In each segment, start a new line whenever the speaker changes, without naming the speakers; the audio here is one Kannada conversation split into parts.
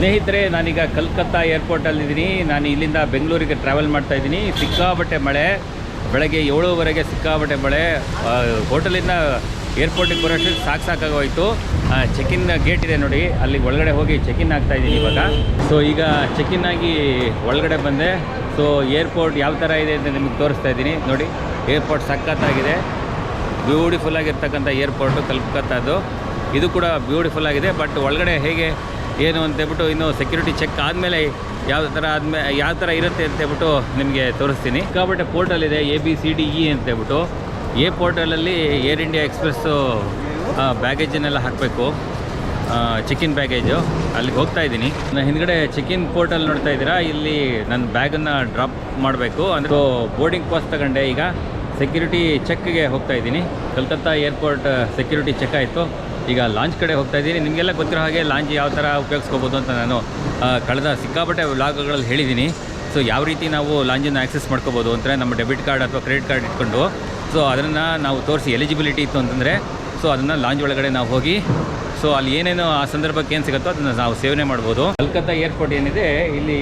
ಸ್ನೇಹಿತರೆ, ನಾನೀಗ ಕಲ್ಕತ್ತಾ ಏರ್ಪೋರ್ಟಲ್ಲಿದ್ದೀನಿ ನಾನು ಇಲ್ಲಿಂದ ಬೆಂಗಳೂರಿಗೆ ಟ್ರಾವೆಲ್ ಮಾಡ್ತಾ ಇದ್ದೀನಿ. ಸಿಕ್ಕಾಬಟ್ಟೆ ಮಳೆ. ಬೆಳಗ್ಗೆ ಏಳುವರೆಗೆ ಸಿಕ್ಕಾಬಟ್ಟೆ ಮಳೆ. ಹೋಟೆಲಿಂದ ಏರ್ಪೋರ್ಟಿಗೆ ಬರೋಷ್ಟು ಸಾಕು ಸಾಕಾಗೋಯ್ತು. ಚೆಕ್ ಇನ್ ಗೇಟ್ ಇದೆ ನೋಡಿ. ಅಲ್ಲಿ ಒಳಗಡೆ ಹೋಗಿ ಚೆಕ್ ಇನ್ ಆಗ್ತಾ ಇದ್ದೀನಿ ಇವಾಗ. ಸೊ ಈಗ ಚೆಕ್ ಇನ್ ಆಗಿ ಒಳಗಡೆ ಬಂದೆ. ಸೊ ಏರ್ಪೋರ್ಟ್ ಯಾವ ಥರ ಇದೆ ಅಂತ ನಿಮಗೆ ತೋರಿಸ್ತಾ ಇದ್ದೀನಿ. ನೋಡಿ ಏರ್ಪೋರ್ಟ್ ಸಖತ್ತಾಗಿದೆ. ಬ್ಯೂಟಿಫುಲ್ ಆಗಿರ್ತಕ್ಕಂಥ ಏರ್ಪೋರ್ಟು ಕಲ್ಕತ್ತಾದು ಇದು ಕೂಡ ಬ್ಯೂಟಿಫುಲ್ ಆಗಿದೆ. ಬಟ್ ಒಳಗಡೆ ಹೇಗೆ ಏನು ಅಂತೇಳ್ಬಿಟ್ಟು ಇನ್ನು ಸೆಕ್ಯೂರಿಟಿ ಚೆಕ್ ಆದಮೇಲೆ ಯಾವ ಥರ ಆದಮೇಲೆ ಯಾವ ಥರ ಇರುತ್ತೆ ಅಂತೇಳ್ಬಿಟ್ಟು ನಿಮಗೆ ತೋರಿಸ್ತೀನಿ. ಸಿಕ್ಕಾಪಟ್ಟೆ ಪೋರ್ಟಲ್ಲಿದೆ A B C D E ಅಂತೇಳ್ಬಿಟ್ಟು ಎ ಪೋರ್ಟಲಲ್ಲಿ ಏರ್ ಇಂಡಿಯಾ ಎಕ್ಸ್ಪ್ರೆಸ್ಸು ಬ್ಯಾಗೇಜನ್ನೆಲ್ಲ ಹಾಕಬೇಕು. ಚಿಕ್ಕಿನ್ ಬ್ಯಾಗೇಜು ಅಲ್ಲಿಗೆ ಹೋಗ್ತಾ ಇದ್ದೀನಿ. ನಾನು ಹಿಂದ್ಗಡೆ ಚೆಕ್ ಇನ್ ಪೋರ್ಟಲ್ ನೋಡ್ತಾ ಇದ್ದೀರಾ? ಇಲ್ಲಿ ನನ್ನ ಬ್ಯಾಗನ್ನು ಡ್ರಾಪ್ ಮಾಡಬೇಕು. ಅಂದರೆ ಬೋರ್ಡಿಂಗ್ ಪಾಸ್ ತಗೊಂಡೆ. ಈಗ ಸೆಕ್ಯೂರಿಟಿ ಚೆಕ್ಗೆ ಹೋಗ್ತಾ ಇದ್ದೀನಿ. ಕಲ್ಕತ್ತಾ ಏರ್ಪೋರ್ಟ್ ಸೆಕ್ಯೂರಿಟಿ ಚೆಕ್ ಆಯಿತು. ಈಗ ಲಾಂಚ್ ಕಡೆ ಹೋಗ್ತಾ ಇದ್ದೀನಿ. ನಿಮಗೆಲ್ಲ ಗೊತ್ತಿರೋ ಹಾಗೆ ಲಾಂಚ್ ಯಾವ ಥರ ಉಪಯೋಗಿಸ್ಕೋಬೋದು ಅಂತ ನಾನು ಕಳೆದ ಸಿಕ್ಕಾಪಟ್ಟೆ ವ್ಲಾಗ್ಗಳಲ್ಲಿ ಹೇಳಿದ್ದೀನಿ. ಸೊ ಯಾವ ರೀತಿ ನಾವು ಲಾಂಜನ್ನು ಆ್ಯಕ್ಸೆಸ್ ಮಾಡ್ಕೋಬೋದು ಅಂದರೆ ನಮ್ಮ ಡೆಬಿಟ್ ಕಾರ್ಡ್ ಅಥವಾ ಕ್ರೆಡಿಟ್ ಕಾರ್ಡ್ ಇಟ್ಕೊಂಡು ಸೊ ಅದನ್ನು ನಾವು ತೋರಿಸಿ ಎಲಿಜಿಬಿಲಿಟಿ ಇತ್ತು ಅಂತಂದರೆ ಸೊ ಅದನ್ನು ಲಾಂಜ್ ಒಳಗಡೆ ನಾವು ಹೋಗಿ ಸೊ ಅಲ್ಲಿ ಏನೇನು ಆ ಸಂದರ್ಭಕ್ಕೆ ಏನು ಸಿಗುತ್ತೋ ಅದನ್ನು ನಾವು ಸೇವನೆ ಮಾಡ್ಬೋದು. ಕಲ್ಕತ್ತಾ ಏರ್ಪೋರ್ಟ್ ಏನಿದೆ, ಇಲ್ಲಿ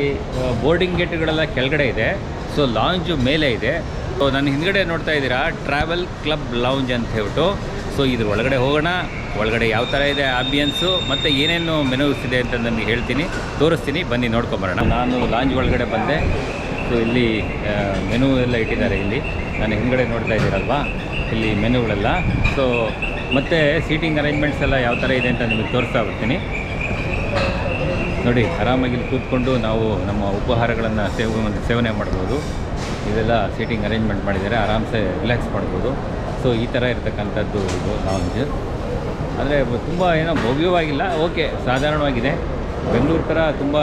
ಬೋರ್ಡಿಂಗ್ ಗೇಟ್ಗಳೆಲ್ಲ ಕೆಳಗಡೆ ಇದೆ. ಸೊ ಲಾಂಜು ಮೇಲೆ ಇದೆ. ಸೊ ನನ್ನ ಹಿಂದ್ಗಡೆ ನೋಡ್ತಾ ಇದ್ದೀರಾ, ಟ್ರಾವೆಲ್ ಕ್ಲಬ್ ಲಾಂಜ್ ಅಂತ ಹೇಳ್ಬಿಟ್ಟು. ಸೊ ಇದ್ರ ಒಳಗಡೆ ಹೋಗೋಣ. ಒಳಗಡೆ ಯಾವ ಥರ ಇದೆ ಆಂಬಿಯನ್ಸು ಮತ್ತು ಏನೇನು ಮೆನುಸ್ ಇದೆ ಅಂತ ನಿಮಗೆ ಹೇಳ್ತೀನಿ. ತೋರಿಸ್ತೀನಿ, ಬನ್ನಿ ನೋಡ್ಕೊಂಬರೋಣ. ನಾನು ಲಾಂಜ್ ಒಳಗಡೆ ಬಂದೆ. ಸೊ ಇಲ್ಲಿ ಮೆನು ಎಲ್ಲ ಇಟ್ಟಿದ್ದಾರೆ ಇಲ್ಲಿ. ನಾನು ಹಿಂದ್ಗಡೆ ನೋಡ್ತಾ ಇದ್ದೀರಲ್ವಾ? ಇಲ್ಲಿ ಮೆನುಗಳೆಲ್ಲ ಸೊ ಮತ್ತು ಸೀಟಿಂಗ್ ಅರೇಂಜ್ಮೆಂಟ್ಸ್ ಎಲ್ಲ ಯಾವ ಥರ ಇದೆ ಅಂತ ನಿಮಗೆ ತೋರಿಸ್ತಾ ಬರ್ತೀನಿ ನೋಡಿ, ಆರಾಮಾಗಿ ಕೂತ್ಕೊಂಡು ನಾವು ನಮ್ಮ ಉಪಹಾರಗಳನ್ನು ಸೇವ, ಸೇವನೆ ಮಾಡ್ಬೋದು. ಇದೆಲ್ಲ ಸೀಟಿಂಗ್ ಅರೇಂಜ್ಮೆಂಟ್ ಮಾಡಿದ್ದಾರೆ. ಆರಾಮ್ಸೆ ರಿಲ್ಯಾಕ್ಸ್ ಮಾಡ್ಬೋದು. ಸೊ, ಈ ಥರ ಇರತಕ್ಕಂಥದ್ದು ಇದು ಲಾಂಜ್ ಅಂದರೆ ತುಂಬ ಏನೋ ಭವ್ಯವಾಗಿಲ್ಲ. ಓಕೆ ಸಾಧಾರಣವಾಗಿದೆ. ಬೆಂಗಳೂರು ಥರ ತುಂಬ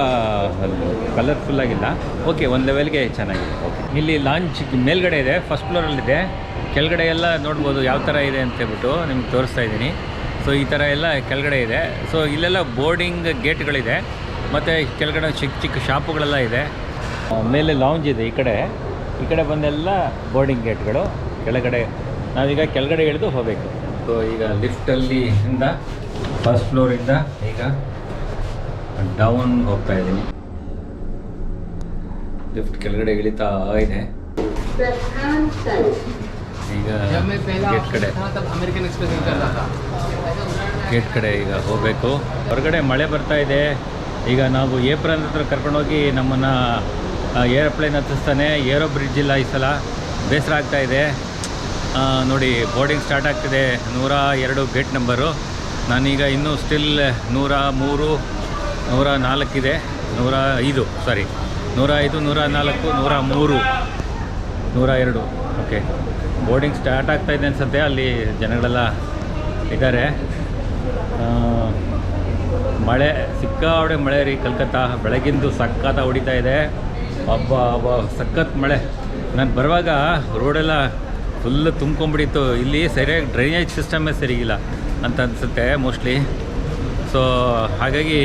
ಕಲರ್ಫುಲ್ ಆಗಿಲ್ಲ. ಓಕೆ ಒಂದು ಲೆವೆಲ್ಗೆ ಚೆನ್ನಾಗಿದೆ. ಓಕೆ ಇಲ್ಲಿ ಲಾಂಚ್ ಮೇಲ್ಗಡೆ ಇದೆ ಫಸ್ಟ್ ಫ್ಲೋರಲ್ಲಿದೆ ಕೆಳಗಡೆ ಎಲ್ಲ ನೋಡ್ಬೋದು ಯಾವ ಥರ ಇದೆ ಅಂತ ಹೇಳ್ಬಿಟ್ಟು ನಿಮ್ಗೆ ತೋರಿಸ್ತಾ ಇದ್ದೀನಿ. ಸೊ ಈ ಥರ ಎಲ್ಲ ಕೆಳಗಡೆ ಇದೆ. ಸೊ ಇಲ್ಲೆಲ್ಲ ಬೋರ್ಡಿಂಗ್ ಗೇಟ್ಗಳಿದೆ ಮತ್ತು ಕೆಳಗಡೆ ಚಿಕ್ಕ ಚಿಕ್ಕ ಶಾಪುಗಳೆಲ್ಲ ಇದೆ. ಮೇಲೆ ಲಾಂಜ್ ಇದೆ ಈ ಕಡೆ. ಈ ಕಡೆ ಬಂದೆಲ್ಲ ಬೋರ್ಡಿಂಗ್ ಗೇಟ್ಗಳು ಕೆಳಗಡೆ ನಾವೀಗ ಕೆಳಗಡೆ ಇಳಿದು ಹೋಗಬೇಕು. ಸೊ ಈಗ ಲಿಫ್ಟಲ್ಲಿ ಇಂದ ಫಸ್ಟ್ ಫ್ಲೋರಿಂದ ಈಗ ಡೌನ್ ಹೋಗ್ತಾ ಇದ್ದೀನಿ. ಲಿಫ್ಟ್ ಕೆಳಗಡೆ ಇಳಿತಾ ಇದೆ. ಈಗ ಗೇಟ್ ಕಡೆ. ಗೇಟ್ ಕಡೆ ಈಗ ಹೋಗಬೇಕು. ಹೊರಗಡೆ ಮಳೆ ಬರ್ತಾ ಇದೆ. ಈಗ ನಾವು ಏಪ್ರಿಲ್ ಹತ್ರ ಕರ್ಕೊಂಡೋಗಿ ನಮ್ಮನ್ನು ಏರೋಪ್ಲೇನ್ ಹತ್ತಿಸ್ತಾನೆ. ಏರೋ ಬ್ರಿಡ್ಜ್ ಇಲ್ಲ ಈ ಸಲ. ಬೇಸರ ಆಗ್ತಾಯಿದೆ ನೋಡಿ ಬೋರ್ಡಿಂಗ್ ಸ್ಟಾರ್ಟ್ ಆಗ್ತಿದೆ. ನೂರ ಎರಡು ಗೇಟ್ ನಂಬರು ನಾನೀಗ ಇನ್ನೂ ಸ್ಟಿಲ್ ನೂರ ಮೂರು, ನೂರ ನಾಲ್ಕಿದೆ ನೂರ ಐದು ಸಾರಿ ನೂರ ಐದು, ನೂರ ನಾಲ್ಕು, ನೂರ ಮೂರು, ನೂರ ಎರಡು. ಓಕೆ ಬೋರ್ಡಿಂಗ್ ಸ್ಟಾರ್ಟ್ ಆಗ್ತಾ ಇದೆ ಅನ್ಸುತ್ತೆ. ಅಲ್ಲಿ ಜನಗಳೆಲ್ಲ ಇದ್ದಾರೆ. ಮಳೆ ಸಿಕ್ಕಾವಡೆ ಮಳೆ ರೀ ಕಲ್ಕತ್ತಾ. ಬೆಳಗಿಂದು ಸಖತ್ತ ಹೊಡಿತಾ ಇದೆ. ಹಬ್ಬ ಹಬ್ಬ ಸಖತ್ ಮಳೆ. ನಾನು ಬರುವಾಗ ರೋಡೆಲ್ಲ ಫುಲ್ ತುಂಬ್ಕೊಂಡ್ಬಿಟ್ಟಿತ್ತು. ಇಲ್ಲಿ ಸರಿಯಾಗಿ ಡ್ರೈನೇಜ್ ಸಿಸ್ಟಮೇ ಸರಿಗಿಲ್ಲ ಅಂತ ಅನಿಸುತ್ತೆ ಮೋಸ್ಟ್ಲಿ ಸೊ ಹಾಗಾಗಿ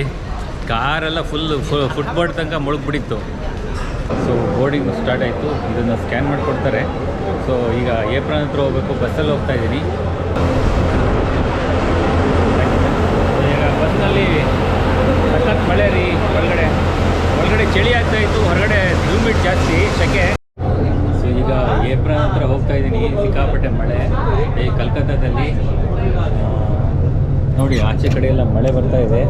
ಕಾರೆಲ್ಲ ಫುಲ್ ಫುಟ್ಬೋರ್ಡ್ ತನಕ ಮುಳುಗ್ಬಿಟ್ಟಿತ್ತು. ಸೊ ಬೋರ್ಡಿಂಗ್ ಸ್ಟಾರ್ಟ್ ಆಯಿತು. ಇದನ್ನು ಸ್ಕ್ಯಾನ್ ಮಾಡಿಕೊಡ್ತಾರೆ. ಸೊ ಈಗ ಏಪ್ರಿಲ್ ಹತ್ರ ಹೋಗಬೇಕು. ಬಸ್ಸಲ್ಲಿ ಹೋಗ್ತಾ ಇದ್ದೀನಿ. ಈಗ ಬಸ್ನಲ್ಲಿ ಸಖತ್ ಮಳೆ ರೀ ಒಳಗಡೆ. ಒಳಗಡೆ ಚಳಿ ಆಗ್ತಾಯಿತ್ತು ಹೊರಗಡೆ ಹ್ಯೂಮಿಡ್ ಜಾಸ್ತಿ. ಸೆಕೆ. ಈಗ ಏಪ್ರಿಲ್ ಹತ್ರ ಹೋಗ್ತಾ ಇದ್ದೀನಿ, ಸಿಕ್ಕಾಪಟ್ಟೆ ಮಳೆ. ಈ ಕಲ್ಕತ್ತಾದಲ್ಲಿ ನೋಡಿ, ಆಚೆ ಕಡೆ ಎಲ್ಲ ಮಳೆ ಬರ್ತಾ ಇದೆ.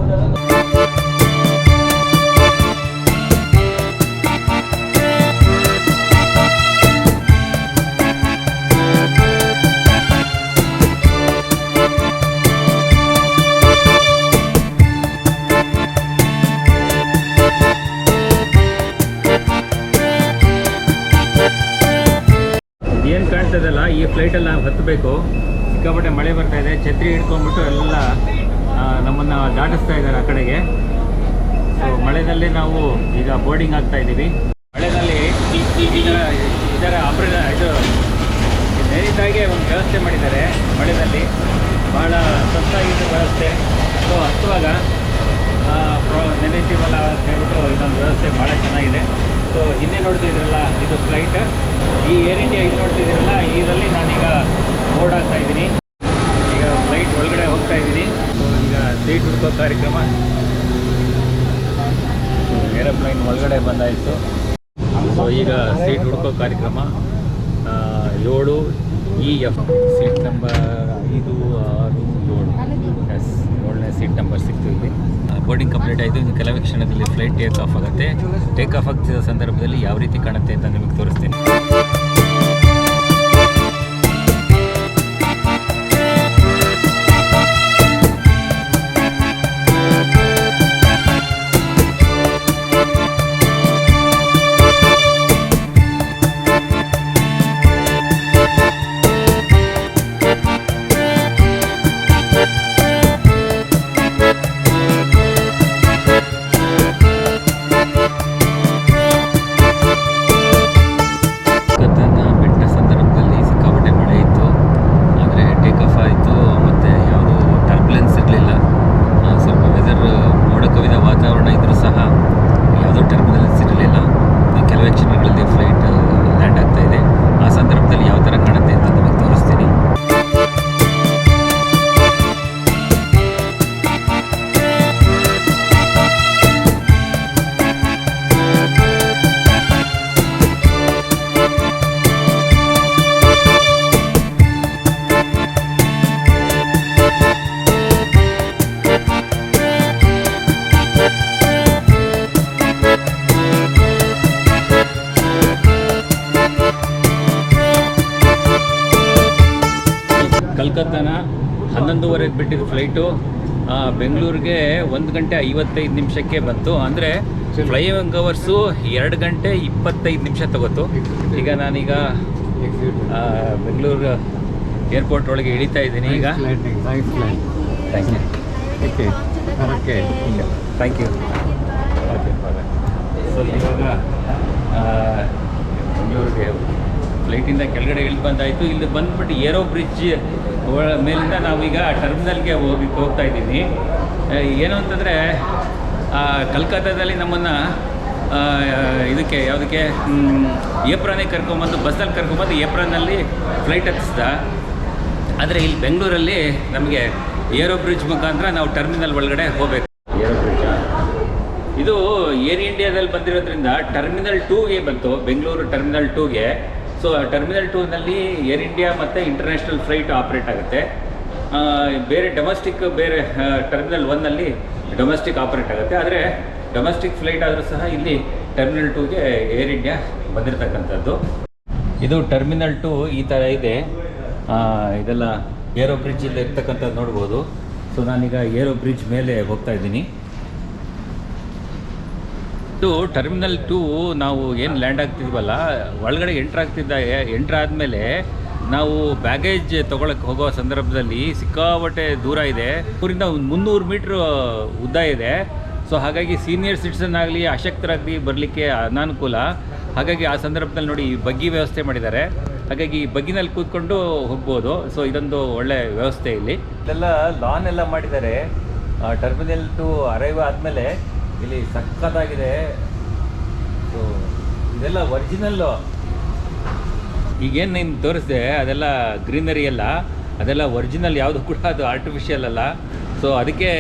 ನಾವು ಸಿಕ್ಕಾಪಟ್ಟೆ ಮಳೆ ಬರ್ತಾ ಇದೆ. ಛತ್ರಿ ಹಿಡ್ಕೊಂಡ್ಬಿಟ್ಟು ಎಲ್ಲ ನಮ್ಮನ್ನು ದಾಟಿಸ್ತಾ ಇದ್ದಾರೆ ಆ ಕಡೆಗೆ. ಸೊ ಮಳೆಯಲ್ಲಿ ನಾವು ಈಗ ಬೋರ್ಡಿಂಗ್ ಆಗ್ತಾ ಇದ್ದೀವಿ. ಮಳೆಯಲ್ಲಿ ಇದರ ಅಪ್ರ ಇದು ನೈತಾಗೆ ಒಂದು ವ್ಯವಸ್ಥೆ ಮಾಡಿದ್ದಾರೆ ಮಳೆಯಲ್ಲಿ ಭಾಳ ಸತ್ತಾಗಿದ್ದ ವ್ಯವಸ್ಥೆ. ಸೊ ಹತ್ತುವಾಗ ನೆನೆಸಿವಲ್ಲ ಅಂತ ಹೇಳ್ಬಿಟ್ಟು ಇದೊಂದು ವ್ಯವಸ್ಥೆ ಭಾಳ ಚೆನ್ನಾಗಿದೆ. ಸೊ ಹಿಂದೆ ನೋಡ್ತಿದ್ದೀರಲ್ಲ, ಇದು ಫ್ಲೈಟ್ ಈ ಏರ್ ಇಂಡಿಯಾ ಇದು ನೋಡ್ತಿದ್ದೀರಲ್ಲ ಇದರಲ್ಲಿ ನಾನೀಗ ಆಗ್ತಾ ಇದ್ದೀನಿ. ಈಗ ಫ್ಲೈಟ್ ಒಳಗಡೆ ಹೋಗ್ತಾ ಇದ್ದೀನಿ. ಈಗ ಸೀಟ್ ಹುಡ್ಕೋ ಕಾರ್ಯಕ್ರಮ. ಒಳಗಡೆ ಬಂದಾಯಿತು. ಸೊ ಈಗ ಸೀಟ್ ಹುಡ್ಕೋ ಕಾರ್ಯಕ್ರಮ. ಏಳು ಇ ಎಫ್ ಸೀಟ್ ನಂಬರ್ ಐದು, ಆರು, ಏಳು. ಎಸ್ ಏಳನೇ ಸೀಟ್ ನಂಬರ್ ಸಿಕ್ತು ಇಲ್ಲಿ. ಬೋರ್ಡಿಂಗ್ ಕಂಪ್ಲೀಟ್ ಆಯಿತು. ಇನ್ನು ಕೆಲವೇ ಕ್ಷಣದಲ್ಲಿ ಫ್ಲೈಟ್ ಟೇಕ್ ಆಫ್ ಆಗುತ್ತೆ. ಟೇಕ್ ಆಫ್ ಆಗ್ತಿದ್ದ ಸಂದರ್ಭದಲ್ಲಿ ಯಾವ ರೀತಿ ಕಾಣುತ್ತೆ ಅಂತ ನಿಮಗೆ ತೋರಿಸ್ತೀನಿ. ಹನ್ನೊಂದುವರೆಗೆ ಬಿಟ್ಟಿದ್ದು ಫ್ಲೈಟು ಬೆಂಗಳೂರಿಗೆ ಒಂದು ಗಂಟೆ ಐವತ್ತೈದು ನಿಮಿಷಕ್ಕೆ ಬಂತು. ಅಂದರೆ ಫ್ಲೈಯಿಂಗ್ ಅವರ್ಸು ಎರಡು ಗಂಟೆ ಇಪ್ಪತ್ತೈದು ನಿಮಿಷ ತಗೋತು. ಈಗ ನಾನೀಗ ಬೆಂಗಳೂರು ಏರ್ಪೋರ್ಟ್ ಒಳಗೆ ಇಳಿತಾ ಇದ್ದೀನಿ ಈಗ. Thank you
okay okay
thank you okay so ಇವಾಗ ಬೆಂಗಳೂರಿಗೆ ಫ್ಲೈಟಿಂದ ಕೆಳಗಡೆ ಇಳಿದು ಬಂದಾಯಿತು. ಇಲ್ಲಿ ಬಂದ್ಬಿಟ್ಟು ಏರೋ ಬ್ರಿಡ್ಜ್ ಮೇಲಿಂದ ನಾವೀಗ ಟರ್ಮಿನಲ್ಗೆ ಹೋಗಿ ಹೋಗ್ತಾ ಇದ್ದೀನಿ ಏನು ಅಂತಂದರೆ ಕಲ್ಕತ್ತಾದಲ್ಲಿ ನಮ್ಮನ್ನು ಇದಕ್ಕೆ ಯಾವುದಕ್ಕೆ ಏಪ್ರಾನಿಗೆ ಕರ್ಕೊಂಬಂದು ಬಸ್ಸಲ್ಲಿ ಕರ್ಕೊಂಬಂದು ಏಪ್ರಾನಲ್ಲಿ ಫ್ಲೈಟ್ ಹತ್ತಿಸ್ದ. ಆದರೆ ಇಲ್ಲಿ ಬೆಂಗಳೂರಲ್ಲಿ ನಮಗೆ ಏರೋ ಬ್ರಿಡ್ಜ್ ಮುಖಾಂತರ ನಾವು ಟರ್ಮಿನಲ್ ಒಳಗಡೆ ಹೋಗಬೇಕು. ಏರೋ ಬ್ರಿಡ್ಜ್ ಇದು ಏರ್ ಇಂಡಿಯಾದಲ್ಲಿ ಬಂದಿರೋದ್ರಿಂದ ಟರ್ಮಿನಲ್ ಟೂಗೆ ಬಂತು. ಬೆಂಗಳೂರು ಟರ್ಮಿನಲ್ ಟೂಗೆ ಸೊ ಟರ್ಮಿನಲ್ ಟೂನಲ್ಲಿ ಏರ್ ಇಂಡಿಯಾ ಮತ್ತು ಇಂಟರ್ನ್ಯಾಷನಲ್ ಫ್ಲೈಟ್ ಆಪ್ರೇಟ್ ಆಗುತ್ತೆ. ಬೇರೆ ಡೊಮೆಸ್ಟಿಕ್ ಬೇರೆ ಟರ್ಮಿನಲ್ ಒನ್ನಲ್ಲಿ ಡೊಮೆಸ್ಟಿಕ್ ಆಪ್ರೇಟ್ ಆಗುತ್ತೆ. ಆದರೆ ಡೊಮೆಸ್ಟಿಕ್ ಫ್ಲೈಟ್ ಆದರೂ ಸಹ ಇಲ್ಲಿ ಟರ್ಮಿನಲ್ ಟೂಗೆ ಏರ್ ಇಂಡಿಯಾ ಬಂದಿರತಕ್ಕಂಥದ್ದು. ಇದು ಟರ್ಮಿನಲ್ ಟು ಈ ಥರ ಇದೆ. ಇದೆಲ್ಲ ಏರೋ ಬ್ರಿಡ್ಜ್ ಇರ್ತಕ್ಕಂಥದ್ದು ನೋಡ್ಬೋದು. ಸೊ ನಾನೀಗ ಏರೋ ಬ್ರಿಡ್ಜ್ ಮೇಲೆ ಹೋಗ್ತಾ ಇದ್ದೀನಿ. ಇದು ಟರ್ಮಿನಲ್ ಟೂ ನಾವು ಏನು ಲ್ಯಾಂಡ್ ಆಗ್ತಿದ್ವಲ್ಲ, ಒಳಗಡೆ ಎಂಟ್ರ್ ಆಗ್ತಿದ್ದ ಎಂಟ್ರ್ ಆದಮೇಲೆ ನಾವು ಬ್ಯಾಗೇಜ್ ತೊಗೊಳಕ್ಕೆ ಹೋಗೋ ಸಂದರ್ಭದಲ್ಲಿ ಸಿಕ್ಕಾಪಟ್ಟೆ ದೂರ ಇದೆ. ಊರಿಂದ ಒಂದು ಮುನ್ನೂರು ಮೀಟ್ರ್ ಉದ್ದ ಇದೆ. ಸೊ ಹಾಗಾಗಿ ಸೀನಿಯರ್ ಸಿಟಿಸನ್ ಆಗಲಿ, ಅಶಕ್ತರಾಗಲಿ ಬರಲಿಕ್ಕೆ ಅನಾನುಕೂಲ. ಹಾಗಾಗಿ ಆ ಸಂದರ್ಭದಲ್ಲಿ ನೋಡಿ ಈ ಬಗ್ಗಿ ವ್ಯವಸ್ಥೆ ಮಾಡಿದ್ದಾರೆ. ಹಾಗಾಗಿ ಈ ಬಗ್ಗಿನಲ್ಲಿ ಕೂತ್ಕೊಂಡು ಹೋಗ್ಬೋದು. ಸೊ ಇದೊಂದು ಒಳ್ಳೆ ವ್ಯವಸ್ಥೆ ಇಲ್ಲಿ. ಇಲ್ಲೆಲ್ಲ ಲಾನ್ ಎಲ್ಲ ಮಾಡಿದ್ದಾರೆ. ಟರ್ಮಿನಲ್ ಟು ಅರೈವ್ ಆದಮೇಲೆ ಇಲ್ಲಿ ಸಖತ್ತಾಗಿದೆ. ಸೊ ಇದೆಲ್ಲ ಒರಿಜಿನಲ್ಲು ಈಗೇನು ನೀನು ತೋರಿಸಿದೆ, ಅದೆಲ್ಲ ಗ್ರೀನರಿ ಎಲ್ಲ ಅದೆಲ್ಲ ಒರಿಜಿನಲ್ ಯಾವುದು ಕೂಡ ಅದು ಆರ್ಟಿಫಿಷಿಯಲ್ ಅಲ್ಲ. ಸೊ ಅದಕ್ಕೆ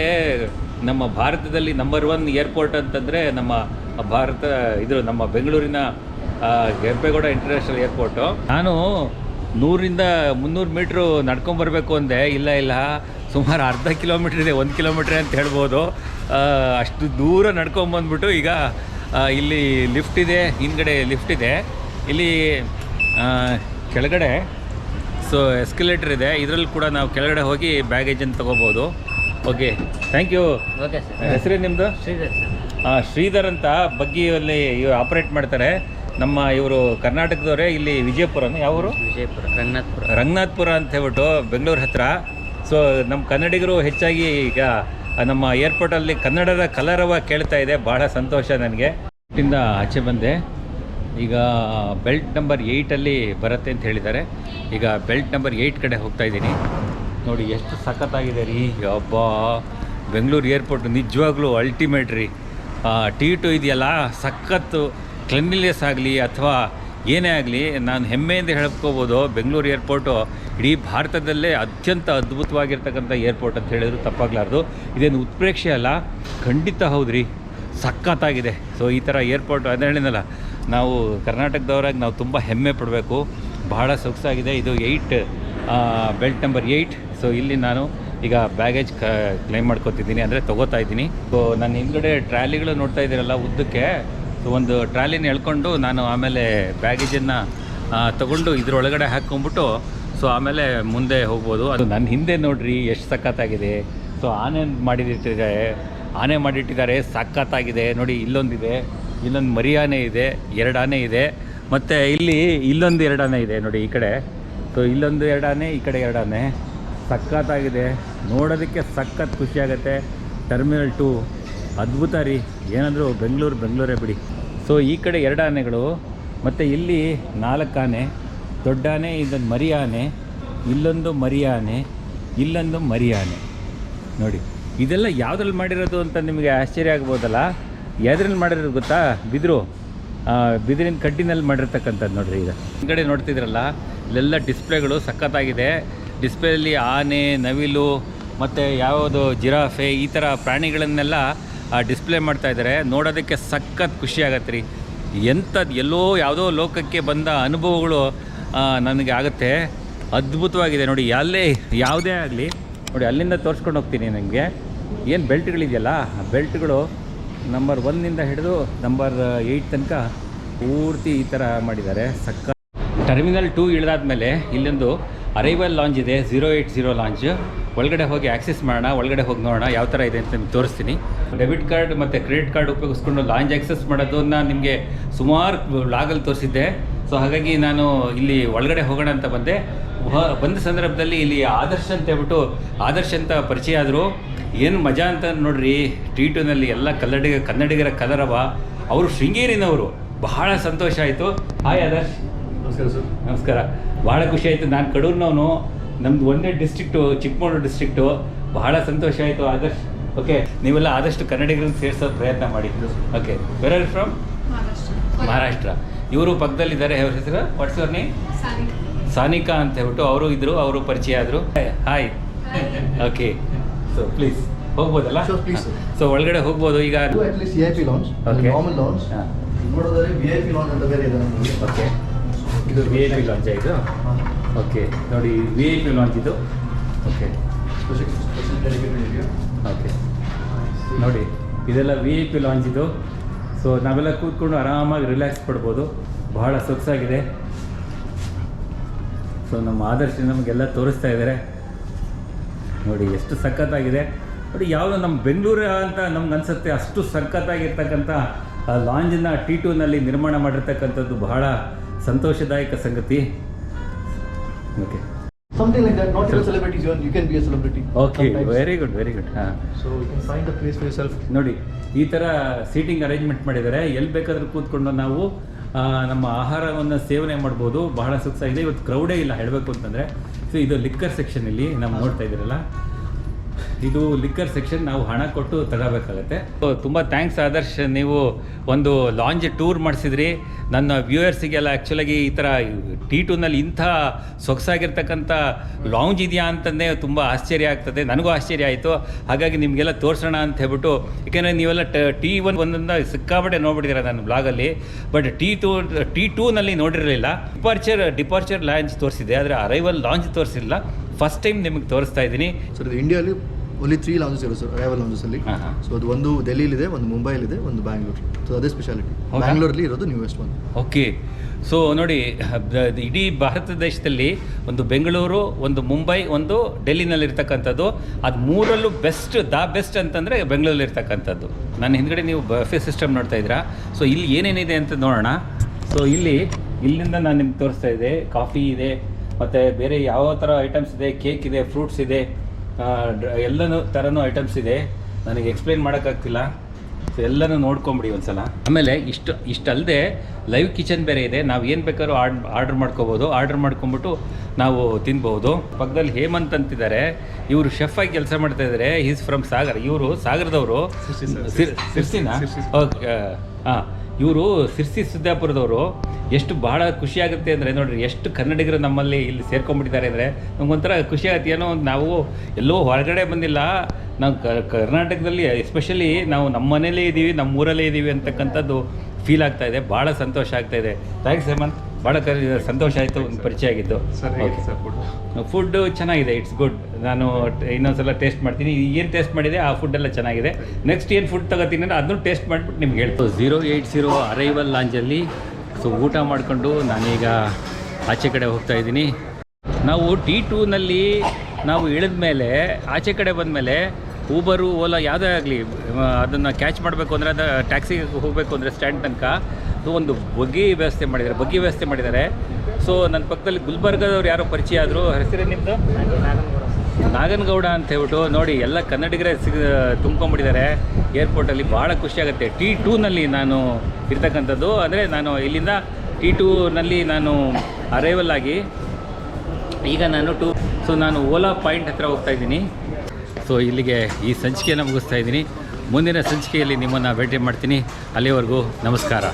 ನಮ್ಮ ಭಾರತದಲ್ಲಿ ನಂಬರ್ ಒನ್ ಏರ್ಪೋರ್ಟ್ ಅಂತಂದರೆ ನಮ್ಮ ಭಾರತ, ಇದು ನಮ್ಮ ಬೆಂಗಳೂರಿನ ಕೆಂಪೇಗೌಡ ಇಂಟರ್ನ್ಯಾಷನಲ್ ಏರ್ಪೋರ್ಟು ನಾನು ನೂರಿಂದ ಮುನ್ನೂರು ಮೀಟ್ರು ನಡ್ಕೊಂಬರ್ಬೇಕು ಅಂದೆ. ಇಲ್ಲ ಇಲ್ಲ. ಸುಮಾರು ಅರ್ಧ ಕಿಲೋಮೀಟ್ರ್ ಇದೆ, ಒಂದು ಕಿಲೋಮೀಟ್ರ್ ಅಂತ ಹೇಳ್ಬೋದು. ಅಷ್ಟು ದೂರ ನಡ್ಕೊಂಬಂದ್ಬಿಟ್ಟು ಈಗ ಇಲ್ಲಿ ಲಿಫ್ಟ್ ಇದೆ ಹಿಂದ್ಗಡೆ ಲಿಫ್ಟ್ ಇದೆ. ಇಲ್ಲಿ ಕೆಳಗಡೆ ಸೊ ಎಸ್ಕಲೇಟರ್ ಇದೆ. ಇದರಲ್ಲಿ ಕೂಡ ನಾವು ಕೆಳಗಡೆ ಹೋಗಿ ಬ್ಯಾಗೇಜನ್ನು ತೊಗೋಬೋದು. Okay thank you
okay sir
ಹೆಸರು ನಿಮ್ಮದು
ಶ್ರೀಧರ್ ಹಾಂ
ಶ್ರೀಧರ್ ಅಂತ ಬಗ್ಗಿಯಲ್ಲಿ ಇವರು ಆಪ್ರೇಟ್ ಮಾಡ್ತಾರೆ. ನಮ್ಮ ಇವರು ಕರ್ನಾಟಕದವರೇ ಇಲ್ಲಿ ವಿಜಯಪುರನ. ಯಾವ ಊರು?
ವಿಜಯಪುರ ರಂಗನಾಥ್ಪುರ.
ರಂಗನಾಥ್ಪುರ ಅಂತ ಹೇಳ್ಬಿಟ್ಟು ಬೆಂಗಳೂರು ಹತ್ರ. ಸೊ ನಮ್ಮ ಕನ್ನಡಿಗರು ಹೆಚ್ಚಾಗಿ ಈಗ ನಮ್ಮ ಏರ್ಪೋರ್ಟಲ್ಲಿ ಕನ್ನಡದ ಕಲರವ ಕೇಳ್ತಾ ಇದೆ. ಭಾಳ ಸಂತೋಷ ನನಗೆ. ಇಂದ ಆಚೆ ಬಂದೆ. ಈಗ ಬೆಲ್ಟ್ ನಂಬರ್ ಏಯ್ಟಲ್ಲಿ ಬರುತ್ತೆ ಅಂತ ಹೇಳಿದ್ದಾರೆ. ಈಗ ಬೆಲ್ಟ್ ನಂಬರ್ ಏಯ್ಟ್ ಕಡೆ ಹೋಗ್ತಾ ಇದ್ದೀನಿ. ನೋಡಿ, ಎಷ್ಟು ಸಖತ್ತಾಗಿದೆ ರೀ. ಅಬ್ಬಾ ಬೆಂಗಳೂರು ಏರ್ಪೋರ್ಟ್ ನಿಜವಾಗ್ಲೂ ಅಲ್ಟಿಮೇಟ್ ರೀ. ಟಿ ಟು ಇದೆಯಲ್ಲ, ಸಖತ್ತು ಕ್ಲೆನ್ಲಿನೆಸ್ ಆಗಲಿ ಅಥವಾ ಏನೇ ಆಗಲಿ, ನಾನು ಹೆಮ್ಮೆಯಿಂದ ಹೇಳ್ಕೋಬೋದು. ಬೆಂಗಳೂರು ಏರ್ಪೋರ್ಟು ಇಡೀ ಭಾರತದಲ್ಲೇ ಅತ್ಯಂತ ಅದ್ಭುತವಾಗಿರ್ತಕ್ಕಂಥ ಏರ್ಪೋರ್ಟ್ ಅಂತ ಹೇಳಿದ್ರು ತಪ್ಪಾಗಲಾರ್ದು. ಇದೇನು ಉತ್ಪ್ರೇಕ್ಷೆ ಅಲ್ಲ, ಖಂಡಿತ ಹೌದ್ರಿ. ಸಖತ್ತಾಗಿದೆ. ಸೊ ಈ ಥರ ಏರ್ಪೋರ್ಟ್ ಅದೇ ಹೇಳಿದ್ನಲ್ಲ, ನಾವು ಕರ್ನಾಟಕದವರಾಗಿ ನಾವು ತುಂಬ ಹೆಮ್ಮೆ ಪಡಬೇಕು. ಬಹಳ ಸೊಗಸಾಗಿದೆ. ಇದು eight belt number eight so ಇಲ್ಲಿ ನಾನು ಈಗ ಬ್ಯಾಗೇಜ್ ಕ ಕ್ಲೈಮ್ ಮಾಡ್ಕೊತಿದ್ದೀನಿ. ಅಂದರೆ ತೊಗೋತಾ ಇದ್ದೀನಿ. ಸೊ ನನ್ನ ಹಿಂದ್ಗಡೆ ಟ್ರಾಲಿಗಳು ನೋಡ್ತಾ ಇದ್ದೀರಲ್ಲ ಉದ್ದಕ್ಕೆ. ಸೊ ಒಂದು ಟ್ರಾಲಿನ ಎಳ್ಕೊಂಡು ನಾನು ಆಮೇಲೆ ಬ್ಯಾಗೇಜನ್ನು ತಗೊಂಡು ಇದ್ರೊಳಗಡೆ ಹಾಕ್ಕೊಂಬಿಟ್ಟು ಸೊ ಆಮೇಲೆ ಮುಂದೆ ಹೋಗ್ಬೋದು. ಅದು ನನ್ನ ಹಿಂದೆ ನೋಡ್ರಿ, ಎಷ್ಟು ಸಖತ್ತಾಗಿದೆ. ಸೊ ಆನೆ ಮಾಡಿದಿಟ್ಟಿದ್ದಾರೆ ಆನೆ ಮಾಡಿಟ್ಟಿದ್ದಾರೆ, ಸಖತ್ತಾಗಿದೆ. ನೋಡಿ, ಇಲ್ಲೊಂದಿದೆ. ಇಲ್ಲೊಂದು ಮರಿ ಆನೆ ಇದೆ, ಎರಡು ಆನೆ ಇದೆ. ಮತ್ತು ಇಲ್ಲಿ ಇಲ್ಲೊಂದು ಎರಡು ಆನೆ ಇದೆ, ನೋಡಿ, ಈ ಕಡೆ. ಸೊ ಇಲ್ಲೊಂದು ಎರಡು ಆನೆ, ಈ ಕಡೆ ಎರಡು ಆನೆ. ಸಖತ್ತಾಗಿದೆ. ನೋಡೋದಕ್ಕೆ ಸಖತ್ ಖುಷಿಯಾಗತ್ತೆ ಟರ್ಮಿನಲ್ ಟು ಅದ್ಭುತ ರೀ. ಏನಂದ್ರು ಬೆಂಗಳೂರು, ಬೆಂಗಳೂರೇ ಬಿಡಿ. ಸೊ ಈ ಕಡೆ ಎರಡು ಆನೆಗಳು. ಮತ್ತು ಇಲ್ಲಿ ನಾಲ್ಕು ಆನೆ. ದೊಡ್ಡ ಆನೆ ಇದೊಂದು ಮರಿ ಇಲ್ಲೊಂದು ಮರಿ ಆನೆ ಇಲ್ಲೊಂದು ಮರಿ ಆನೆ ನೋಡಿ, ಇದೆಲ್ಲ ಯಾವುದ್ರಲ್ಲಿ ಮಾಡಿರೋದು ಅಂತ ನಿಮಗೆ ಆಶ್ಚರ್ಯ ಆಗ್ಬೋದಲ್ಲ? ಯಾವ್ದ್ರಲ್ಲಿ ಮಾಡಿರೋದು ಗೊತ್ತಾ? ಬಿದಿರು. ಬಿದಿರಿನ ಕಡ್ಡಿನಲ್ಲಿ ಮಾಡಿರ್ತಕ್ಕಂಥದ್ದು ನೋಡಿರಿ ಈಗ. ಹಿಂಗಡೆ ನೋಡ್ತಿದ್ರಲ್ಲ, ಇಲ್ಲೆಲ್ಲ ಡಿಸ್ಪ್ಲೇಗಳು ಸಖತ್ತಾಗಿದೆ. ಡಿಸ್ಪ್ಲೇಲಿ ಆನೆ, ನವಿಲು, ಮತ್ತು ಯಾವುದು ಜಿರಾಫೆ, ಈ ಥರ ಪ್ರಾಣಿಗಳನ್ನೆಲ್ಲ ಡಿಸ್ಪ್ಲೇ ಮಾಡ್ತಾ ಇದ್ದಾರೆ. ನೋಡೋದಕ್ಕೆ ಸಖತ್ ಖುಷಿ ಆಗತ್ತೆ ರೀ. ಎಂಥದ್ದು ಎಲ್ಲೋ ಯಾವುದೋ ಲೋಕಕ್ಕೆ ಬಂದ ಅನುಭವಗಳು ನನಗೆ ಆಗುತ್ತೆ. ಅದ್ಭುತವಾಗಿದೆ ನೋಡಿ, ಅಲ್ಲೇ ಯಾವುದೇ ಆಗಲಿ. ನೋಡಿ, ಅಲ್ಲಿಂದ ತೋರಿಸ್ಕೊಂಡು ಹೋಗ್ತೀನಿ ನನಗೆ ಏನು ಬೆಲ್ಟ್ಗಳಿದೆಯಲ್ಲ, ಆ ಬೆಲ್ಟ್ಗಳು ನಂಬರ್ ಒನ್ನಿಂದ ಹಿಡಿದು ನಂಬರ್ ಏಯ್ಟ್ ತನಕ ಪೂರ್ತಿ ಈ ಥರ ಮಾಡಿದ್ದಾರೆ. ಸಕ್ಕ ಟರ್ಮಿನಲ್ ಟೂ ಇಳಿದಾದ್ಮೇಲೆ ಇಲ್ಲೊಂದು ಅರೈವಲ್ ಲಾಂಚ್ ಇದೆ ಝೀರೋ ಏಯ್ಟ್ ಝೀರೋ ಲಾಂಚ್ ಒಳಗಡೆ ಹೋಗಿ ಆಕ್ಸೆಸ್ ಮಾಡೋಣ ಒಳಗಡೆ ಹೋಗಿ ನೋಡೋಣ ಯಾವ ಥರ ಇದೆ ಅಂತ ನಿಮ್ಗೆ ತೋರಿಸ್ತೀನಿ. ಡೆಬಿಟ್ ಕಾರ್ಡ್ ಮತ್ತು ಕ್ರೆಡಿಟ್ ಕಾರ್ಡ್ ಉಪಯೋಗಿಸ್ಕೊಂಡು ಲಾಂಜ್ ಆಕ್ಸೆಸ್ ಮಾಡೋದನ್ನ ನಿಮಗೆ ಸುಮಾರು ಲಾಗಲ್ಲಿ ತೋರಿಸಿದ್ದೆ. ಸೊ ಹಾಗಾಗಿ ನಾನು ಇಲ್ಲಿ ಒಳಗಡೆ ಹೋಗೋಣ ಅಂತ ಬಂದೆ. ಬಂದ ಸಂದರ್ಭದಲ್ಲಿ ಇಲ್ಲಿ ಆದರ್ಶ್ ಅಂತ ಹೇಳ್ಬಿಟ್ಟು ಆದರ್ಶ್ ಅಂತ ಪರಿಚಯ ಆದರು. ಏನು ಮಜಾ ಅಂತ ನೋಡ್ರಿ ಟಿ ಟೂನಲ್ಲಿ ಎಲ್ಲ ಕನ್ನಡಿಗ ಕನ್ನಡಿಗರ ಕಲರವ. ಅವರು ಶೃಂಗೇರಿನವರು. ಬಹಳ ಸಂತೋಷ ಆಯಿತು. ಹಾಯ್ ಆದರ್ಶ್.
ನಮಸ್ಕಾರ ಸರ್.
ನಮಸ್ಕಾರ. ಭಾಳ ಖುಷಿ ಆಯಿತು. ನಾನು ಕಡೂರಿನವನು. ನಮ್ದು ಒಂದೇ ಡಿಸ್ಟ್ರಿಕ್ಟು ಚಿಕ್ಕಮಗಳೂರು ಡಿಸ್ಟ್ರಿಕ್ಟು ಬಹಳ ಸಂತೋಷ ಆಯಿತು ಆದಷ್ಟು ಓಕೆ ನೀವೆಲ್ಲ ಆದಷ್ಟು ಕನ್ನಡಿಗರನ್ನು ಸೇರಿಸೋ ಪ್ರಯತ್ನ ಮಾಡಿ. Okay where from Maharashtra. ಇವರು ಪಕ್ಕದಲ್ಲಿದ್ದಾರೆ ಅವ್ರ ಹೆಸರು? What's your name Sanika. ಅಂತ ಹೇಳ್ಬಿಟ್ಟು ಅವರು ಇದ್ರು ಅವರು ಪರಿಚಯ ಆದರು. ಹಾಯ್ ಓಕೆ ಸೊ ಪ್ಲೀಸ್ ಹೋಗ್ಬೋದಲ್ಲ. ಸೊ ಒಳಗಡೆ ಹೋಗ್ಬೋದು ಈಗ ಓಕೆ
ಇದು
ವಿ ಐ ಪಿ ಲಾಂಚ್ ಆಯಿತು?
ಹಾ.
ಓಕೆ ನೋಡಿ ವಿ ಐ ಪಿ ಲಾಂಚ್ ಇದು. ಓಕೆ ಓಕೆ ನೋಡಿ, ಇದೆಲ್ಲ ವಿ ಐ ಪಿ ಲಾಂಚ್ ಇದು. ಸೊ ನಾವೆಲ್ಲ ಕೂತ್ಕೊಂಡು ಆರಾಮಾಗಿ ರಿಲ್ಯಾಕ್ಸ್ ಪಡ್ಬೋದು. ಬಹಳ ಸೊಗಸಾಗಿದೆ. ಸೊ ನಮ್ಮ ಆದರ್ಶ ನಮಗೆಲ್ಲ ತೋರಿಸ್ತಾ ಇದ್ದಾರೆ ನೋಡಿ, ಎಷ್ಟು ಸಖತ್ತಾಗಿದೆ. ನೋಡಿ, ಯಾವುದೋ ನಮ್ಮ ಬೆಂಗಳೂರು ಅಂತ ನಮ್ಗೆ ಅನ್ಸುತ್ತೆ, ಅಷ್ಟು ಸಖತ್ತಾಗಿರ್ತಕ್ಕಂಥ ಲಾಂಜನ್ನ ಟಿ ಟೂನಲ್ಲಿ ನಿರ್ಮಾಣ ಮಾಡಿರ್ತಕ್ಕಂಥದ್ದು ಬಹಳ ಸಂತೋಷದಾಯಕ ಸಂಗತಿ. Okay
Something like that, not even celebrities, you, you can be a celebrity.
Okay
sometimes.
Very good very good ಹಾ.
So you can find a place for yourself.
ನೋಡಿ ಈ ತರ ಸೀಟಿಂಗ್ ಅರೇಂಜ್ಮೆಂಟ್ ಮಾಡಿದ್ದಾರೆ ಎಲ್ಲಿ ಬೇಕಾದರೂ ಕೂತ್ಕೊಂಡು ನಾವು ಆ, ನಮ್ಮ ಆಹಾರವನ್ನು ಸೇವನೆ ಮಾಡ್ಬೋದು. ಬಹಳ ಸುಖ ಇದೆ. ಇವತ್ತು ಕ್ರೌಡೇ ಇಲ್ಲ ಹೇಳಬೇಕು ಅಂತಂದರೆ. ಸೊ ಇದು ಲಿಕ್ಕರ್ ಸೆಕ್ಷನ್ ಇಲ್ಲಿ ನಾವು ನೋಡ್ತಾ ಇದ್ದೀರಲ್ಲ. ಇದು ಲಿಕ್ಕರ್ ಸೆಕ್ಷನ್ ನಾವು ಹಣ ಕೊಟ್ಟು ತಗೋಬೇಕಾಗತ್ತೆ. ತುಂಬ ಥ್ಯಾಂಕ್ಸ್ ಆದರ್ಶ್, ನೀವು ಒಂದು ಲಾಂಜ್ ಟೂರ್ ಮಾಡಿಸಿದ್ರಿ. ನನ್ನ ವ್ಯೂಯರ್ಸಿಗೆಲ್ಲ ಆ್ಯಕ್ಚುಲಾಗಿ ಈ ಥರ ಟಿ ಟೂನಲ್ಲಿ ಇಂಥ ಸೊಗಸಾಗಿರ್ತಕ್ಕಂಥ ಲಾಂಜ್ ಇದೆಯಾ ಅಂತಂದೇ ತುಂಬ ಆಶ್ಚರ್ಯ ಆಗ್ತದೆ. ನನಗೂ ಆಶ್ಚರ್ಯ ಆಯಿತು. ಹಾಗಾಗಿ ನಿಮಗೆಲ್ಲ ತೋರಿಸೋಣ ಅಂತ ಹೇಳ್ಬಿಟ್ಟು ಯಾಕೆಂದರೆ ನೀವೆಲ್ಲ ಟಿ ಒನ್ ಒಂದೊಂದು ಸಿಕ್ಕಾಪಟ್ಟೆ ನೋಡ್ಬಿಟ್ಟಿದ್ದೀರ ನನ್ನ ಬ್ಲಾಗಲ್ಲಿ ಬಟ್ ಟಿ ಟೂ ಟಿ ಟೂನಲ್ಲಿ ನೋಡಿರಲಿಲ್ಲ. ಡಿಪಾರ್ಚರ್ ಡಿಪಾರ್ಚರ್ ಲಾಂಚ್ ತೋರಿಸಿದೆ ಆದರೆ ಅರೈವಲ್ ಲಾಂಚ್ ತೋರಿಸಿಲ್ಲ ಫಸ್ಟ್ ಟೈಮ್ ನಿಮಗೆ ತೋರಿಸ್ತಾ ಇದ್ದೀನಿ.
ಸರ್ ಇಂಡಿಯಾಲಿ ಓನ್ಲಿ ತ್ರೀ ಲಾಂಜಸ್ ಇರೋ ಸರ್ ಅರೈವಲ್ ಲಾಂಜಸ್ ಅಲ್ಲಿ. ಸೊ ಅದು ಒಂದು ಡೆಲ್ಲಿಲಿದೆ ಒಂದು ಮುಂಬೈಲಿದೆ ಒಂದು ಬ್ಯಾಂಗ್ಳೂರ್ ಸೊ ಅದೇ ಸ್ಪೆಷಾಲಿಟಿ? ಬ್ಯಾಂಗ್ಳೂರಲ್ಲಿ ಇರೋದು ನ್ಯೂವೆಸ್ಟ್ ಒನ್
ಓಕೆ ಸೊ ನೋಡಿ ಇಡೀ ಭಾರತ ದೇಶದಲ್ಲಿ ಒಂದು ಬೆಂಗಳೂರು ಒಂದು ಮುಂಬೈ ಒಂದು ಡೆಲ್ಲಿನಲ್ಲಿರ್ತಕ್ಕಂಥದ್ದು ಅದು ಮೂರಲ್ಲೂ ಬೆಸ್ಟ್ ದ ಬೆಸ್ಟ್ ಅಂತಂದರೆ ಬೆಂಗಳೂರಲ್ಲಿರ್ತಕ್ಕಂಥದ್ದು. ನನ್ನ ಹಿಂದ್ಗಡೆ ನೀವು ಬಫೆ ಸಿಸ್ಟಮ್ ನೋಡ್ತಾ ಇದ್ದೀರಾ? ಸೊ ಇಲ್ಲಿ ಏನೇನಿದೆ ಅಂತ ನೋಡೋಣ. ಸೊ ಇಲ್ಲಿ ಇಲ್ಲಿಂದ ನಾನು ನಿಮ್ಗೆ ತೋರಿಸ್ತಾ ಇದೆ ಕಾಫಿ ಇದೆ ಮತ್ತು ಬೇರೆ ಯಾವ ಥರ ಐಟಮ್ಸ್ ಇದೆ ಕೇಕ್ ಇದೆ ಫ್ರೂಟ್ಸ್ ಇದೆ. ಎಲ್ಲನೂ ಥರನೂ ಐಟಮ್ಸ್ ಇದೆ. ನನಗೆ ಎಕ್ಸ್ಪ್ಲೈನ್ ಮಾಡೋಕ್ಕಾಗ್ತಿಲ್ಲ. ಸೊ ಎಲ್ಲನೂ ನೋಡ್ಕೊಂಬಿಡಿ ಒಂದ್ಸಲ. ಆಮೇಲೆ ಇಷ್ಟು ಇಷ್ಟಲ್ಲದೆ ಲೈವ್ ಕಿಚನ್ ಬೇರೆ ಇದೆ. ನಾವು ಏನು ಬೇಕಾದ್ರೂ ಆರ್ಡ್ ಆರ್ಡ್ರ್ ಮಾಡ್ಕೋಬೋದು. ಆರ್ಡ್ರ್ ಮಾಡ್ಕೊಂಬಿಟ್ಟು ನಾವು ತಿನ್ಬೋದು. ಪಕ್ಕದಲ್ಲಿ ಹೇಮಂತ್ ಅಂತಿದ್ದಾರೆ. ಇವರು ಶೆಫ್ ಆಗಿ ಕೆಲಸ ಮಾಡ್ತಾ ಇದ್ದಾರೆ ಈಸ್ ಫ್ರಮ್ ಸಾಗರ್. ಇವರು ಸಾಗರದವರು. ಸಿರ್ಸಿನಾ? ಓಕೆ ಹಾಂ ಇವರು ಸಿರ್ಸಿ ಸಿದ್ದಾಪುರದವರು ಎಷ್ಟು ಬಹಳ ಖುಷಿಯಾಗುತ್ತೆ ಅಂದರೆ ನೋಡಿರಿ, ಎಷ್ಟು ಕನ್ನಡಿಗರು ನಮ್ಮಲ್ಲಿ ಇಲ್ಲಿ ಸೇರ್ಕೊಂಡ್ಬಿಟ್ಟಿದ್ದಾರೆ ಅಂದರೆ ನಮಗೊಂಥರ ಖುಷಿ ಆಗುತ್ತೆ. ಏನೋ ನಾವು ಎಲ್ಲೋ ಹೊರಗಡೆ ಬಂದಿಲ್ಲ, ನಾವು ಕರ್ನಾಟಕದಲ್ಲಿ ಎಸ್ಪೆಷಲಿ ನಾವು ನಮ್ಮ ಮನೇಲೇ ಇದ್ದೀವಿ ನಮ್ಮ ಊರಲ್ಲೇ ಇದ್ದೀವಿ ಅಂತಕ್ಕಂಥದ್ದು ಫೀಲ್ ಆಗ್ತಾ ಇದೆ ಭಾಳ ಸಂತೋಷ ಆಗ್ತಾ ಇದೆ. ಥ್ಯಾಂಕ್ಸ್ ಹೇಮಂತ್. ಭಾಳ ಸಂತೋಷ ಆಯಿತು ಒಂದು ಪರಿಚಯ ಆಗಿದ್ದು ಸರ್ ಫುಡ್ಡು ಚೆನ್ನಾಗಿದೆ ಇಟ್ಸ್ ಗುಡ್ ನಾನು ಇನ್ನೊಂದ್ಸಲ ಟೇಸ್ಟ್ ಮಾಡ್ತೀನಿ. ಏನು ಟೇಸ್ಟ್ ಮಾಡಿದೆ ಆ ಫುಡ್ಡೆಲ್ಲ ಚೆನ್ನಾಗಿದೆ. ನೆಕ್ಸ್ಟ್ ಏನು ಫುಡ್ ತಗೋತೀನಿ ಅಂದರೆ ಅದನ್ನು ಟೇಸ್ಟ್ ಮಾಡಿಬಿಟ್ಟು ನಿಮ್ಗೆ ಹೇಳ್ತೀನಿ. ಝೀರೋ ಏಯ್ಟ್ ಝೀರೋ ಅರೈವಲ್ ಲಾಂಜಲ್ಲಿ ಸೊ ಊಟ ಮಾಡಿಕೊಂಡು ನಾನೀಗ ಆಚೆ ಕಡೆ ಹೋಗ್ತಾ ಇದ್ದೀನಿ. ನಾವು ಟಿ ಟೂನಲ್ಲಿ ನಾವು ಇಳಿದ ಮೇಲೆ ಆಚೆ ಕಡೆ ಬಂದಮೇಲೆ ಊಬರು ಓಲಾ ಯಾವುದೇ ಆಗಲಿ ಅದನ್ನು ಕ್ಯಾಚ್ ಮಾಡಬೇಕು ಅಂದರೆ ಅದು ಟ್ಯಾಕ್ಸಿಗೆ ಹೋಗಬೇಕು ಅಂದರೆ ಸ್ಟ್ಯಾಂಡ್ ತನಕ ಸೊ ಒಂದು ಬಗ್ಗಿ ವ್ಯವಸ್ಥೆ ಮಾಡಿದ್ದಾರೆ ಬಗ್ಗಿ ವ್ಯವಸ್ಥೆ ಮಾಡಿದ್ದಾರೆ. ಸೊ ನನ್ನ ಪಕ್ಕದಲ್ಲಿ ಗುಲ್ಬರ್ಗದವ್ರು ಯಾರೋ ಪರಿಚಯ ಆದರು. ಹೆಸರೇ ನಿಮ್ಮದು ನಾಗನಗೌಡ ಅಂತ ಹೇಳ್ಬಿಟ್ಟು ನೋಡಿ, ಎಲ್ಲ ಕನ್ನಡಿಗರೇ ಸಿಗ ತುಂಬ್ಕೊಂಡ್ಬಿಟ್ಟಿದ್ದಾರೆ. ಏರ್ಪೋರ್ಟಲ್ಲಿ ಭಾಳ ಖುಷಿಯಾಗುತ್ತೆ ಟಿ ಟೂನಲ್ಲಿ ನಾನು ಇರ್ತಕ್ಕಂಥದ್ದು. ಅಂದರೆ ನಾನು ಇಲ್ಲಿಂದ ಟಿ ಟೂನಲ್ಲಿ ನಾನು ಅರೈವಲ್ ಆಗಿ ಈಗ ನಾನು ಟೂ ಸೊ ನಾನು ಓಲಾ ಪಾಯಿಂಟ್ ಹತ್ರ ಹೋಗ್ತಾ ಇದ್ದೀನಿ. ಸೊ ಇಲ್ಲಿಗೆ ಈ ಸಂಚಿಕೆಯನ್ನು ಮುಗಿಸ್ತಾ ಇದ್ದೀನಿ. ಮುಂದಿನ ಸಂಚಿಕೆಯಲ್ಲಿ ನಿಮ್ಮನ್ನು ಭೇಟಿ ಮಾಡ್ತೀನಿ. ಅಲ್ಲಿವರೆಗೂ ನಮಸ್ಕಾರ.